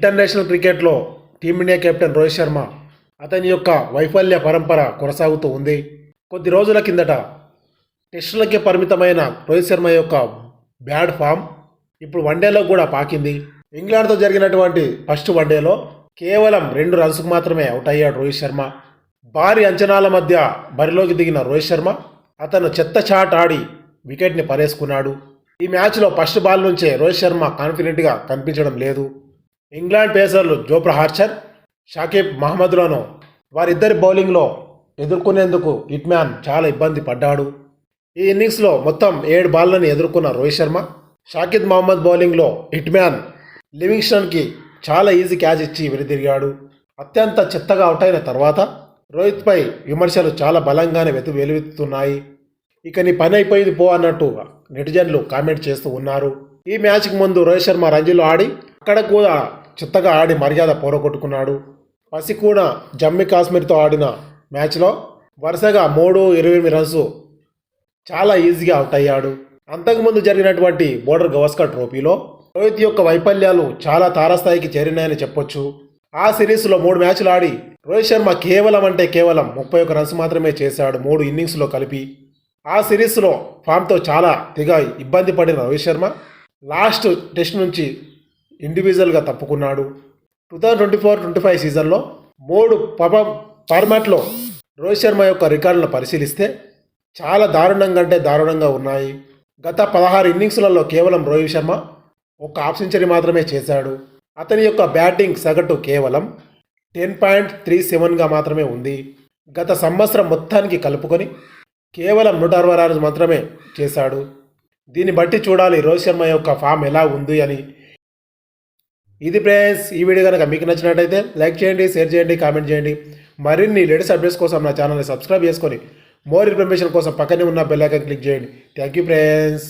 International క్రికెట్లో team India captain Rohit Sharma అతని యొక్క వైఫల్య పరంపర కొనసాగుతూ ఉంది. కొద్ది రోజుల కిందట టెస్టులకే పరిమితమైన రోహిత్ శర్మ యొక్క బ్యాడ్ ఫామ్ ఇప్పుడు వన్డేలో కూడా పాకింది. ఇంగ్లాండ్తో జరిగినటువంటి ఫస్ట్ వన్డేలో కేవలం రెండు రన్స్కు మాత్రమే అవుట్ అయ్యాడు రోహిత్ శర్మ. భారీ అంచనాల మధ్య బరిలోకి దిగిన రోహిత్ శర్మ అతను చెత్త చాట్ ఆడి వికెట్ని పరేసుకున్నాడు. ఈ మ్యాచ్లో ఫస్ట్ బాల్ నుంచే రోహిత్ శర్మ కాన్ఫిడెంట్గా కనిపించడం లేదు. ఇంగ్లాండ్ పేసర్లు జోప్రా హార్చర్ షాకిబ్ మహమ్మద్లను వారిద్దరి బౌలింగ్లో ఎదుర్కొనేందుకు హిట్మ్యాన్ చాలా ఇబ్బంది పడ్డాడు. ఈ ఇన్నింగ్స్లో మొత్తం ఏడు బాల్లను ఎదుర్కొన్న రోహిత్ శర్మ షాకిద్ మహమ్మద్ బౌలింగ్లో హిట్మ్యాన్ లివింగ్స్టన్కి చాలా ఈజీ క్యాచ్ ఇచ్చి వెనుదిరిగాడు అత్యంత చెత్తగా అవుట్ అయిన తర్వాత రోహిత్పై విమర్శలు చాలా బలంగానే వెతు వెలువెత్తుతున్నాయి. ఇక నీ పని అయిపోయింది పో అన్నట్టు నెటిజన్లు కామెంట్ చేస్తూ ఉన్నారు. ఈ మ్యాచ్కి ముందు రోహిత్ శర్మ రంజీలో ఆడి అక్కడ కూడా చిత్తగా ఆడి మర్యాద పోరగొట్టుకున్నాడు. పసి కూడా జమ్మూ కాశ్మీర్తో ఆడిన మ్యాచ్లో వరుసగా మూడు ఇరవై ఎనిమిది రన్స్ చాలా ఈజీగా అవుట్ అయ్యాడు. అంతకుముందు జరిగినటువంటి బోర్డర్ గవస్కర్ ట్రోఫీలో రోహిత్ యొక్క వైఫల్యాలు చాలా తారస్థాయికి చేరినాయని చెప్పొచ్చు. ఆ సిరీస్లో మూడు మ్యాచ్లు ఆడి రోహిత్ శర్మ కేవలం అంటే కేవలం ముప్పై ఒక్క రన్స్ మాత్రమే చేశాడు మూడు ఇన్నింగ్స్లో కలిపి. ఆ సిరీస్లో ఫామ్తో చాలా తెగ ఇబ్బంది పడిన రోహిత్ శర్మ లాస్ట్ టెస్ట్ నుంచి ఇండివిజువల్గా తప్పుకున్నాడు. Two thousand twenty four twenty five సీజన్లో మూడు పబ ఫార్మాట్లో రోహిత్ శర్మ యొక్క రికార్డులను పరిశీలిస్తే చాలా దారుణంగా అంటే దారుణంగా ఉన్నాయి. గత పదహారు ఇన్నింగ్స్లలో కేవలం రోహిత్ శర్మ ఒక హాఫ్ సెంచరీ మాత్రమే చేశాడు. అతని యొక్క బ్యాటింగ్ సగటు కేవలం టెన్ పాయింట్ త్రీ సెవెన్గా మాత్రమే ఉంది. గత సంవత్సరం మొత్తానికి కలుపుకొని కేవలం నూట అరవై ఆరు మాత్రమే చేశాడు. దీన్ని బట్టి చూడాలి రోహిత్ శర్మ యొక్క ఫామ్ ఎలా ఉంది అని. ఇది ఫ్రెండ్స్ ఈ వీడియో కనుక మీకు నచ్చినట్టయితే లైక్ చేయండి షేర్ చేయండి కామెంట్ చేయండి. మరిన్ని లేటెస్ట్ అప్డేట్స్ కోసం నా ఛానల్ని సబ్స్క్రైబ్ చేసుకొని మోర్ ఇన్ఫర్మేషన్ కోసం పక్కనే ఉన్న బెల్ ఐకాన్ క్లిక్ చేయండి. Thank you friends.